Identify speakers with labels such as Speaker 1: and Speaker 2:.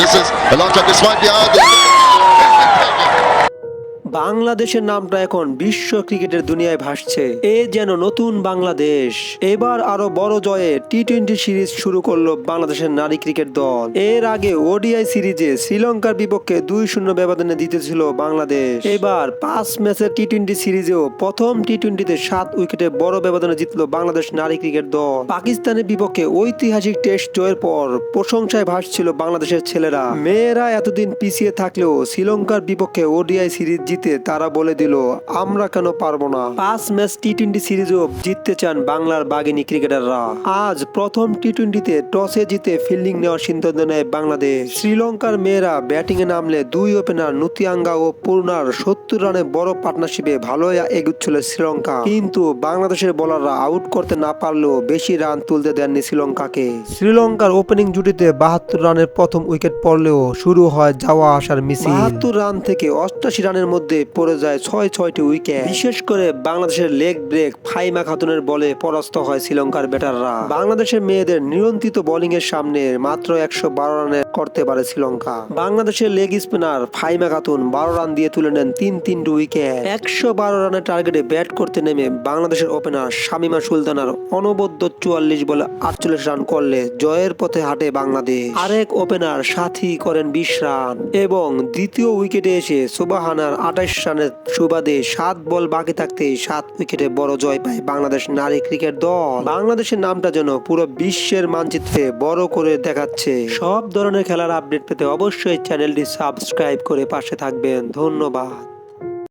Speaker 1: This is a long shot. This might be out.
Speaker 2: বাংলাদেশের নামটা এখন বিশ্ব ক্রিকেটের দুনিয়ায় ভাসছে। এ যেন নতুন বাংলাদেশ। এবার আরও বড় জয়ে টি টোয়েন্টি সিরিজ শুরু করল বাংলাদেশের নারী ক্রিকেট দল। এর আগে ওডিআই সিরিজে শ্রীলঙ্কার বিপক্ষে দুই শূন্য ব্যবধানে জিতেছিল বাংলাদেশ। এবার পাঁচ ম্যাচের টি টোয়েন্টি সিরিজেও প্রথম টি টোয়েন্টিতে সাত উইকেটে বড় ব্যবধানে জিতলো বাংলাদেশ নারী ক্রিকেট দল। পাকিস্তানের বিপক্ষে ঐতিহাসিক টেস্ট জয়ের পর প্রশংসায় ভাসছিল বাংলাদেশের ছেলেরা। মেয়েরা এতদিন পিছিয়ে থাকলেও শ্রীলঙ্কার বিপক্ষে ওডিআই সিরিজ জিতে তারা বলে দিল, আমরা কেন পারব না? পাঁচ ম্যাচ টি টোয়েন্টি সিরিজও জিততে চান বাংলার বাগিনী ক্রিকেটাররা। আজ প্রথম টি টোয়েন্টিতে টসে জিতে ফিল্ডিং নেওয়ার সিদ্ধান্ত নেয় বাংলাদেশ। শ্রীলঙ্কার মেয়েরা ব্যাটিং এ নামলে দুই ওপেনার নুতিয়াঙ্গা ও পূর্ণার সত্তর রানে বড় পার্টনারশিপে ভালোই এগুচ্ছিল শ্রীলঙ্কা। কিন্তু বাংলাদেশের বোলাররা আউট করতে না পারলেও বেশি রান তুলতে দেননি শ্রীলঙ্কাকে। শ্রীলঙ্কার ওপেনিং জুটিতে বাহাত্তর রানের প্রথম উইকেট পড়লেও শুরু হয় যাওয়া আসার মিছিল। বাহাত্তর রান থেকে অষ্টাশি রানের মধ্যে পড়ে যায় ছয় ছয়টি উইকেট বিশেষ করে বাংলাদেশের লেগ ব্রেক ফাইমা খাতুনের বলে পরাস্ত হয় শ্রীলঙ্কার ব্যাটাররা বাংলাদেশের মেয়েদের নিয়ন্ত্রিত বোলিং এর সামনে মাত্র একশো বারো রানে করতে পারে শ্রীলঙ্কা। বাংলাদেশের লেগ স্পিনার ফাইমা খাতুন বারো রান দিয়ে তুলে নেন তিন তিনটি উইকেট। একশো বারো রানের টার্গেটে ব্যাট করতে নেমে বাংলাদেশের ওপেনার শামিমা সুলতানার অনবদ্য চুয়াল্লিশ বলে আটচল্লিশ রান করলে জয়ের পথে হাঁটে বাংলাদেশ। আরেক ওপেনার সাথী করেন বিশ রান এবং দ্বিতীয় উইকেটে এসে সুবাহানার আঠাশ রানের সুবাদে সাত বল বাকি থাকতে সাত উইকেটে বড় জয় পায় বাংলাদেশ নারী ক্রিকেট দল। বাংলাদেশের নামটা যেন পুরো বিশ্বের মানচিত্রে বড় করে দেখাচ্ছে। সব খেলার আপডেট পেতে অবশ্যই চ্যানেলটি সাবস্ক্রাইব করে পাশে থাকবেন। ধন্যবাদ।